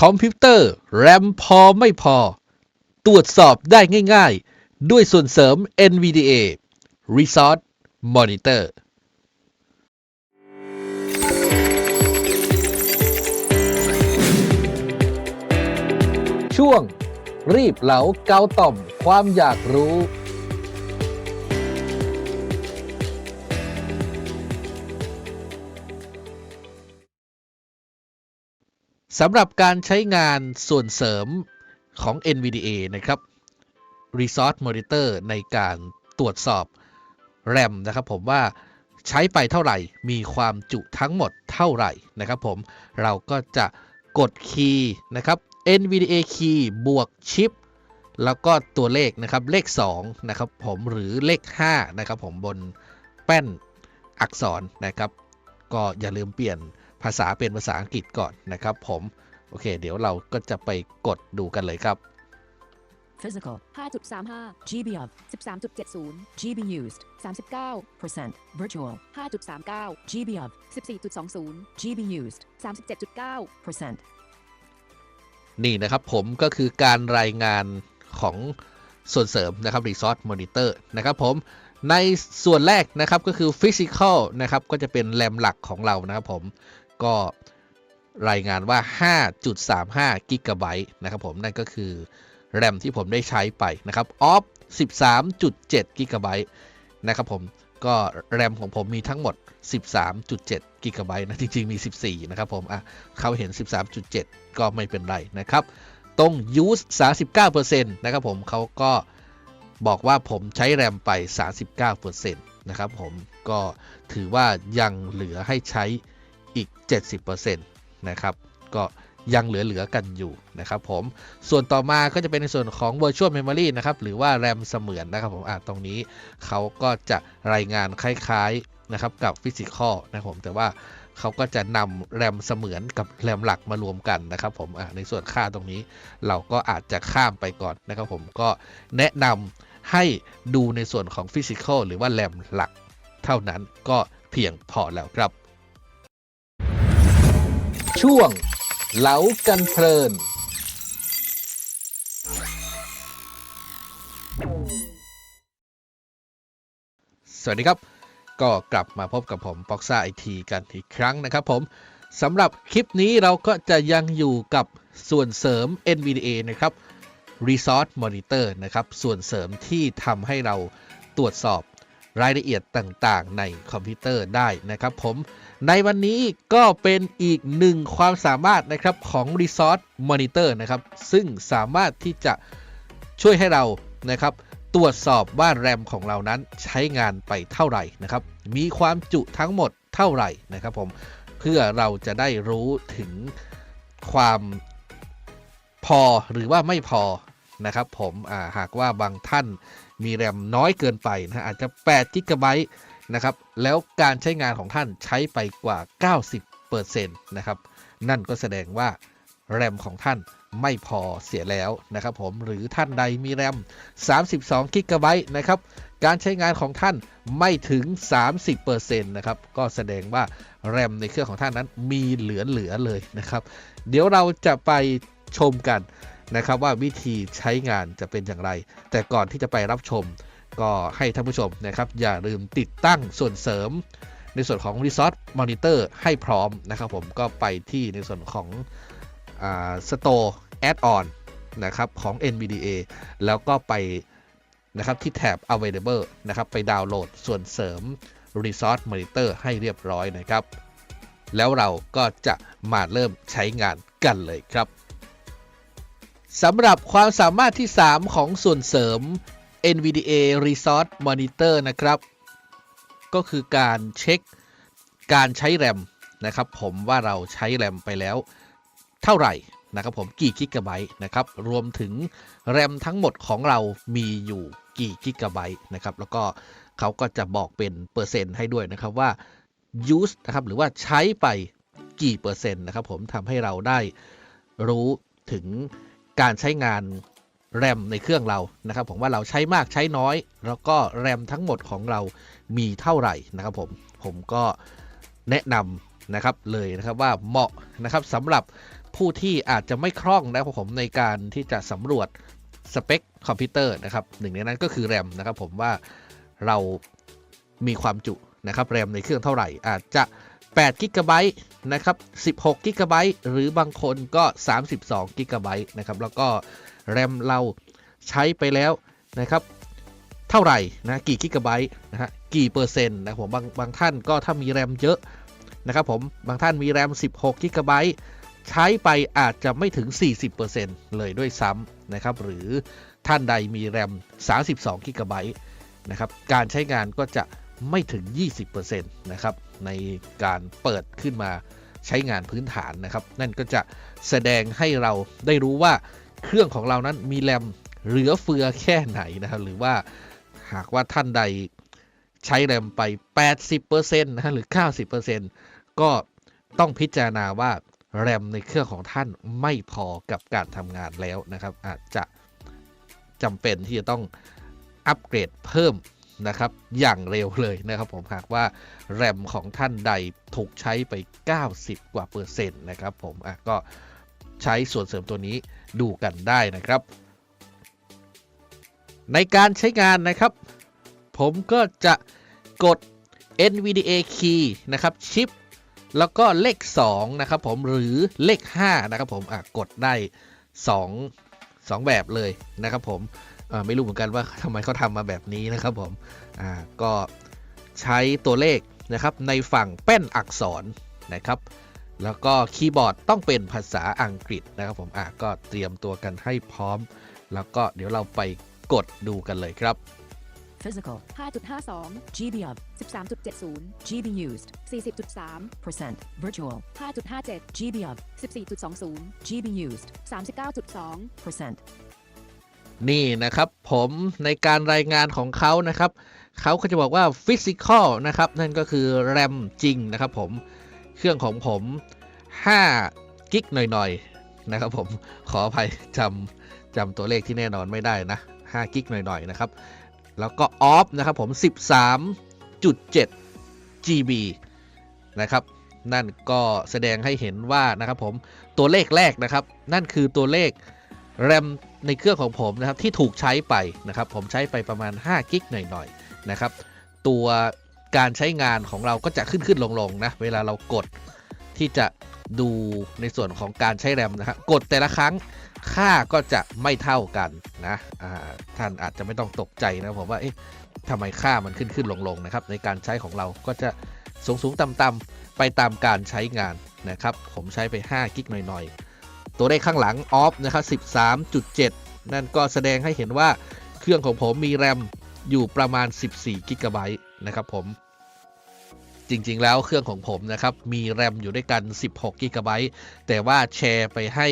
คอมพิวเตอร์แรมพอไม่พอ ตรวจสอบได้ง่ายๆ ด้วยส่วนเสริม NVDA Resource Monitor ช่วง รีบเหลาเกาต่อมความอยากรู้ สำหรับการใช้งานส่วนเสริมของ NVDA นะครับ Resource Monitor ในการตรวจสอบ RAM นะครับผมว่าใช้ไปเท่าไหร่ มีความจุทั้งหมดเท่าไหร่นะครับผม เราก็จะกดคีย์นะครับ NVDA key บวกชิป แล้วก็ตัวเลขนะครับ เลข 2 นะครับผมหรือเลข 5 นะครับผมบนแป้นอักษรนะครับ ก็อย่าลืมเปลี่ยน ภาษาเป็นภาษาอังกฤษก่อนนะครับผม โอเค เดี๋ยวเราก็จะไปกดดูกันเลยครับ Physical. 5.35 GB of. 13.70 GB used. 39 Percent. Virtual. 5.39 GB of. 14.20 GB used. 37.9 Percent. นี่นะครับผมก็คือการรายงานของส่วนเสริมนะครับ Resource Monitor นะครับผมในส่วนแรกนะครับก็คือ Physical นะครับก็จะเป็นแรมหลักของเรานะครับผม ก็รายงานว่า 5.35 กิกะไบต์นะครับผมนั่นก็คือแรมที่ผมได้ใช้ไปนะครับออฟ13.7 กิกะไบต์นะครับผมก็แรมของผมมีทั้งหมด 13.7 กิกะไบต์นะจริงๆ มี 14 นะครับผมอะเขาเห็น 13.7 ก็ไม่เป็นไรนะครับ ตรง use 39%นะครับผมเขาก็บอกว่าผมใช้แรมไป 39%นะครับผมก็ถือว่ายังเหลือให้ใช้ อีก 70%นะครับก็ยังเหลือๆกันอยู่นะครับผมส่วนต่อมาก็จะเป็นในส่วนของ virtual memory นะครับหรือว่าแรมเสมือนนะครับผมอะตรงนี้เขาก็จะรายงานคล้ายๆนะครับกับ physical นะครับผมแต่ว่าเขาก็จะนำแรมเสมือนกับแรมหลักมารวมกันนะครับผมอะในส่วนค่าตรงนี้เราก็อาจจะข้ามไปก่อนนะครับผมก็แนะนำให้ดูในส่วนของฟิสิกอลหรือว่าแรมหลัก เท่านั้นก็เพียงพอแล้วครับ ช่วงเหลากันเพลิน สวัสดีครับ ก็กลับมาพบกับผมป็อกซ่าไอทีกันอีกครั้งนะครับผมสำหรับคลิปนี้เราก็จะยังอยู่กับส่วนเสริม NVDA นะครับ Resource Monitor นะครับ ส่วนเสริมที่ทำให้เราตรวจสอบรายละเอียดต่างๆ ในคอมพิวเตอร์ได้นะครับผม ในวันนี้ก็เป็นอีกหนึ่งความสามารถนะครับของ Resource Monitor นะครับ ซึ่งสามารถที่จะช่วยให้เรานะครับตรวจสอบว่าแรมของเรานั้นใช้งานไปเท่าไหร่นะครับ มีความจุทั้งหมดเท่าไหร่นะครับผม เพื่อเราจะได้รู้ถึงความพอหรือว่าไม่พอนะครับผมาหากว่าบางท่านมีแรมน้อยเกินไปนะอาจจะ8 g b นะครับ แล้วการใช้งานของท่านใช้ไปกว่า 90%นะครับ นั่นก็แสดงว่าแรมของท่านไม่พอเสียแล้วนะครับผมหรือท่านใดมีแรม 32 g b นะครับ การใช้งานของท่านไม่ถึง 30%นะครับ ก็แสดงว่าแรมในเครื่องของท่านนั้นมีเหลือๆเลยนะครับ เดี๋ยวเราจะไปชมกันนะครับว่าวิธีใช้งานจะเป็นอย่างไร แต่ก่อนที่จะไปรับชม ก็ให้ท่านผู้ชมนะครับอย่าลืมติดตั้งส่วนเสริม ในส่วนของ Resource Monitor ให้พร้อมนะครับผมก็ไปที่ในส่วนของอ่า Store Add-on นะครับของ NVDA แล้วก็ไปนะครับที่แท็บ Available นะครับไปดาวน์โหลดส่วนเสริม Resource Monitor ให้เรียบร้อยนะครับ แล้วเราก็จะมาเริ่มใช้งานกันเลยครับสำหรับความสามารถที่ 3 ของส่วนเสริม NVDA Resource Monitor นะครับ ก็คือการเช็คการใช้แรมนะครับ ผมว่าเราใช้แรมไปแล้วเท่าไหร่นะครับผมกี่กิกะไบต์นะครับ รวมถึงแรมทั้งหมดของเรามีอยู่กี่กิกะไบต์นะครับ แล้วก็เขาก็จะบอกเป็นเปอร์เซ็นต์ให้ด้วยนะครับว่า use นะครับหรือว่าใช้ไปกี่เปอร์เซ็นต์นะครับผมทำให้เราได้รู้ถึงการใช้งาน แรมในเครื่องเรานะครับผมว่าเราใช้มากใช้น้อย แล้วก็แรมทั้งหมดของเรามีเท่าไหร่นะครับผมผมก็แนะนำนะครับเลยนะครับว่าเหมาะนะครับสำหรับผู้ที่อาจจะไม่คล่องนะครับผมในการที่จะสำรวจสเปคคอมพิวเตอร์นะครับหนึ่งในนั้นก็คือแรมนะครับผมว่าเรามีความจุนะครับแรมในเครื่องเท่าไหร่อาจจะ8กิกะไบต์นะครับ16กิกะไบต์หรือบางคนก็ 32กิกะไบต์นะครับแล้วก็ แรมเราใช้ไปแล้วนะครับเท่าไหร่นะกี่กิกะไบต์นะฮะกี่เปอร์เซ็นต์นะผมบางบางท่านก็ถ้ามีแรมเยอะนะครับผมบางท่านมีแรม 16กิกะไบต์ใช้ไปอาจจะไม่ถึง 40%เลยด้วยซ้ำนะครับหรือท่านใดมีแรม 32กิกะไบต์นะครับการใช้งานก็จะไม่ถึง 20%นะครับในการเปิดขึ้นมาใช้งานพื้นฐานนะครับ นั่นก็จะแสดงให้เราได้รู้ว่า เครื่องของเรานั้นมีแรมเหลือเฟือแค่ไหนนะครับ หรือว่าหากว่าท่านใดใช้แรมไป 80%นะฮะหรือ 90%ก็ต้องพิจารณาว่าแรมในเครื่องของท่านไม่พอกับการทำงานแล้วนะครับ อาจจะจำเป็นที่จะต้องอัปเกรดเพิ่มนะครับ อย่างเร็วเลยนะครับ ผมหากว่าแรมของท่านใดถูกใช้ไป 90 กว่าเปอร์เซ็นต์นะครับ ผมอะก็ใช้ส่วนเสริมตัวนี้ ดูกันได้นะครับ ในการใช้งานนะครับ ผมก็จะกด NVDA key นะครับชิปแล้วก็เลข 2 นะครับผมหรือเลข 5 นะครับผมกดได้ 2 2 แบบเลยนะครับผมไม่รู้เหมือนกันว่าทำไมเขาทำมาแบบนี้นะครับผมก็ใช้ตัวเลขนะครับในฝั่งแป้นอักษรนะครับ แล้วก็คีย์บอร์ดต้องเป็นภาษาอังกฤษนะครับผมอะก็เตรียมตัวกันให้พร้อม แล้วก็เดี๋ยวเราไปกดดูกันเลยครับ Physical. 5.52 GB of. 13.70 GB used. 40.3 Percent. Virtual. 5.57 GB of. 14.20 GB used. 39.2 Percent. นี่นะครับผมในการรายงานของเขานะครับ เขาก็จะบอกว่า Physical นะครับ นั่นก็คือแรมจริงนะครับผม เครื่องของผม5กิกหน่อยๆนะครับผมขออภัยจำจำตัวเลขที่แน่นอนไม่ได้นะ5กิกหน่อยๆนะครับ แล้วก็ออฟนะครับผม 13.7 GB นะครับ นั่นก็แสดงให้เห็นว่านะครับผมตัวเลขแรกนะครับ นั่นคือตัวเลขแรมในเครื่องของผมนะครับที่ถูกใช้ไปนะครับ ผมใช้ไปประมาณ5กิกหน่อยๆนะครับ ตัว การใช้งานของเราก็จะขึ้นขึ้นลงลงนะ เวลาเรากดที่จะดูในส่วนของการใช้แรมนะฮะกดแต่ละครั้งค่าก็จะไม่เท่ากันนะท่านอาจจะไม่ต้องตกใจนะผมว่าเอ๊ะทำไมค่ามันขึ้นขึ้นลงลงนะครับ ในการใช้ของเราก็จะสูงสูงต่ำต่ำไปตามการใช้งานนะครับ ผมใช้ไป5กิกหน่อยๆ ตัวเลขข้างหลังออฟนะครับ13.7 นั่นก็แสดงให้เห็นว่าเครื่องของผมมีแรมอยู่ประมาณ 14กิกะไบต์นะครับผม จริงๆ แล้วเครื่องของผมนะครับ มีแรมอยู่ด้วยกัน 16กิกะไบต์แต่ว่าแชร์ไปให้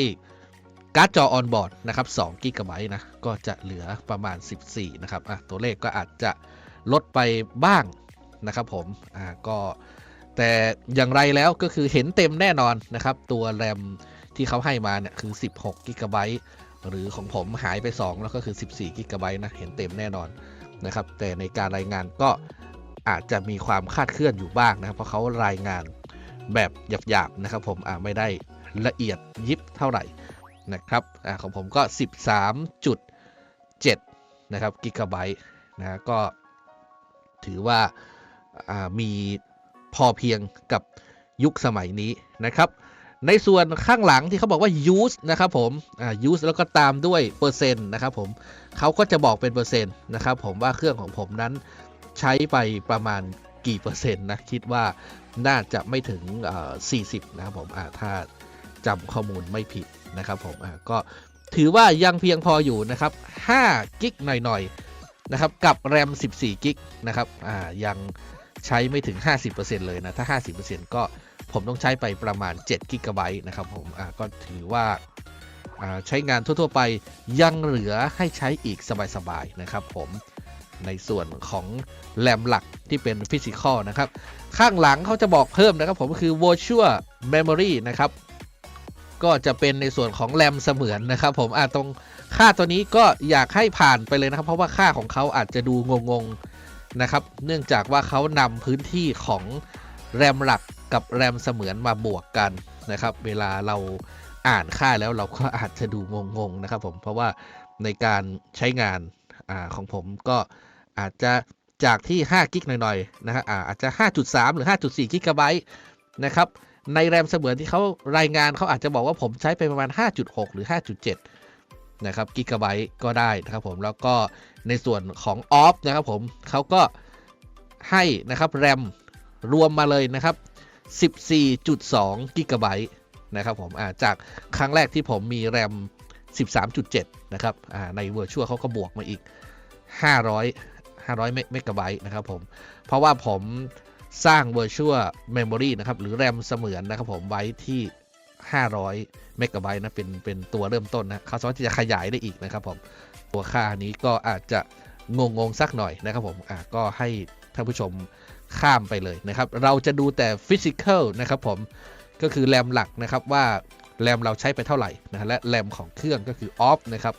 การ์ดจอออนบอร์ดนะครับ2กิกะไบต์นะ ก็จะเหลือประมาณ 14 นะครับอะตัวเลขก็อาจจะลดไปบ้างนะครับผมอ่าก็แต่อย่างไรแล้วก็คือเห็นเต็มแน่นอนนะครับ ตัวแรมที่เขาให้มาเนี่ยคือ 16กิกะไบต์หรือของผมหายไป 2 แล้วก็คือ 14กิกะไบต์นะ เห็นเต็มแน่นอนนะครับ แต่ในการรายงานก็ อาจจะมีความคาดเคลื่อนอยู่บ้างนะครับ เพราะเขารายงานแบบหยาบๆนะครับผมไม่ได้ละเอียดยิบเท่าไหร่นะครับอของผมก็ 13.7 นะครับกิกะไบต์นะก็ถือว่าอ่ามีพอเพียงกับยุคสมัยนี้นะครับ ในส่วนข้างหลังที่เขาบอกว่า use นะครับผมอ่า use แล้วก็ตามด้วยเปอร์เซ็นต์นะครับผมเขาก็จะบอกเป็นเปอร์เซ็นต์นะครับผมว่าเครื่องของผมนั้น ใช้ไปประมาณกี่เปอร์เซ็นต์นะ คิดว่าน่าจะไม่ถึง 40 นะครับผมอาถ้าจำข้อมูลไม่ผิดนะครับผมก็ถือว่ายังเพียงพออยู่นะครับ5กิกหน่อยๆนะครับกับแรม 14 กิกนะครับยังใช้ไม่ถึง 50%เลยนะ ถ้า 50%ก็ผมต้องใช้ไปประมาณ7กิกะไบต์นะครับผมก็ถือว่าอ่าใช้งานทั่วๆไปยังเหลือให้ใช้อีกสบายๆนะครับผม ในส่วนของแรมหลักที่เป็นฟิสิกอลนะครับ ข้างหลังเขาจะบอกเพิ่มนะครับผมคือ virtual memory นะครับ ก็จะเป็นในส่วนของแรมเสมือนนะครับผมอ่าตรงค่าตัวนี้ก็อยากให้ผ่านไปเลยนะครับ เพราะว่าค่าของเขาอาจจะดูงงๆนะครับ เนื่องจากว่าเขานำพื้นที่ของแรมหลักกับแรมเสมือนมาบวกกันนะครับ เวลาเราอ่านค่าแล้วเราก็อาจจะดูงงๆนะครับผมเพราะว่าในการใช้งานอาของผมก็ อาจจะจากที่ 5 กิกหน่อยๆนะฮะอาอาจจะ 5.3 หรือ 5.4 กิกะไบต์นะครับ ในแรมเสมือนที่เขารายงานเขาอาจจะบอกว่าผมใช้ไปประมาณ 5.6 หรือ 5.7 นะครับกิกะไบต์ก็ได้นะครับผมแล้วก็ในส่วนของออฟนะครับผมเขาก็ให้นะครับแรมรวมมาเลยนะครับ 14.2 กิกะไบต์นะครับผมาจากครั้งแรกที่ผมมีแรม 13.7 นะครับใน Virtual เขาก็บวกมาอีก 500 500เมกะไบต์นะครับผม เพราะว่าผมสร้าง Virtual Memory นะครับ หรือแรมเสมือนนะครับผมไว้ที่ 500 เมกะไบต์นะ เป็น เป็นตัวเริ่มต้นนะเขาสามารถที่จะขยายได้อีกนะครับผม ตัวค่านี้ก็อาจจะงงงสักหน่อยนะครับผม อะก็ให้ท่านผู้ชมข้ามไปเลยนะครับ เราจะดูแต่ Physical นะครับผม ก็คือแรมหลักนะครับว่าแรมเราใช้ไปเท่าไหร่นะและแรมของเครื่องก็คือออฟนะครับ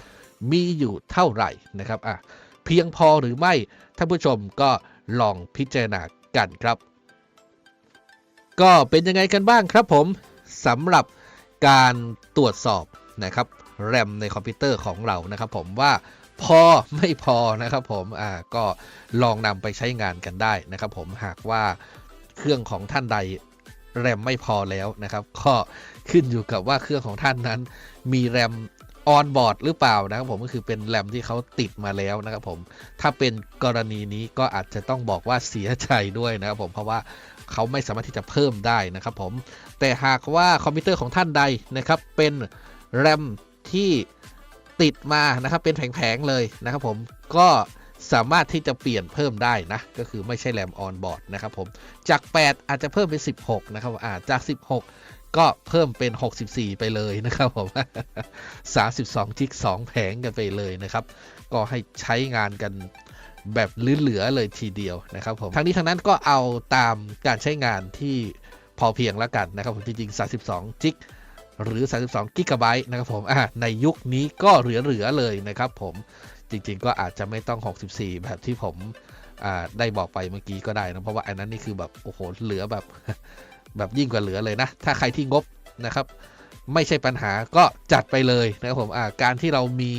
มีอยู่เท่าไหร่นะครับ อะ เพียงพอหรือไม่ท่านผู้ชมก็ลองพิจารณากันครับ ก็เป็นยังไงกันบ้างครับผมสำหรับการตรวจสอบนะครับแรมในคอมพิวเตอร์ของเรานะครับ ผมว่าพอไม่พอนะครับผมอ่าก็ลองนำไปใช้งานกันได้นะครับ ผมหากว่าเครื่องของท่านใดแรมไม่พอแล้วนะครับ ก็ขึ้นอยู่กับว่าเครื่องของท่านนั้น มีแรม ออนบอร์ดหรือเปล่านะครับผมก็คือเป็นแรมที่เขาติดมาแล้วนะครับผมถ้าเป็นกรณีนี้ก็อาจจะต้องบอกว่าเสียใจด้วยนะครับผมเพราะว่าเขาไม่สามารถที่จะเพิ่มได้นะครับผมแต่หากว่าคอมพิวเตอร์ของท่านใดนะครับเป็นแรมที่ติดมานะครับเป็นแผงๆเลยนะครับผมก็สามารถที่จะเปลี่ยนเพิ่มได้นะ ก็คือไม่ใช่แรมออนบอร์ดนะครับผมจาก 8 อาจจะเพิ่มเป็น 16 นะครับอาจจาก 16 ก็เพิ่มเป็น 64 ไปเลยนะครับผม 32 จิก 2 แผงกันไปเลยนะครับ ก็ให้ใช้งานกันแบบเหลือๆเลยทีเดียวนะครับผมทั้งนี้ทั้งนั้นก็เอาตามการใช้งานที่พอเพียงแล้วกันนะครับผมจริงๆ 32 จิก หรือ 32 กิกะไบต์นะครับผมในยุคนี้ก็เหลือๆเลยนะครับผมจริงๆ ก็อาจจะไม่ต้อง 64 แบบที่ผมได้บอกไปเมื่อกี้ก็ได้นะเพราะว่าอันนั้นนี่คือแบบโอ้โหเหลือแบบ แบบยิ่งกว่าเหลือเลยนะ ถ้าใครที่งบนะครับ ไม่ใช่ปัญหาก็จัดไปเลยนะครับผมอ่าการที่เรามี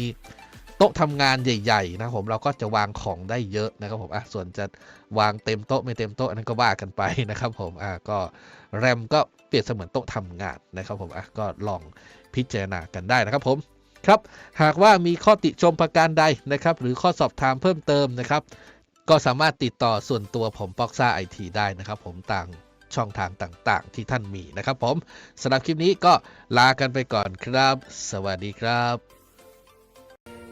โต๊ะทำงานใหญ่ๆนะครับผมเราก็จะวางของได้เยอะนะครับผมอะส่วนจะวางเต็มโต๊ะไม่เต็มโต๊ะอันนั้นก็ว่ากันไปนะครับผมอ่าก็แรมก็เปรียบเสมือนโต๊ะทำงานนะครับผมอะก็ลองพิจารณากันได้นะครับผมครับหากว่ามีข้อติชมประการใดนะครับ หรือข้อสอบถามเพิ่มเติมนะครับ ก็สามารถติดต่อส่วนตัวผมป็อกซ่าไอทีได้นะครับ ผมต่าง ช่องทางต่างๆ ที่ท่านมีนะครับผมสำหรับคลิปนี้ก็ลากันไปก่อนครับ สวัสดีครับ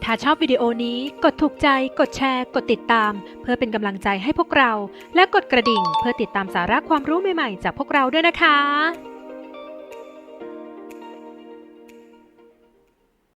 ถ้าชอบวิดีโอนี้กดถูกใจ กดแชร์ กดติดตาม เพื่อเป็นกำลังใจให้พวกเรา และกดกระดิ่งเพื่อติดตามสาระความรู้ใหม่ๆ จากพวกเราด้วยนะคะ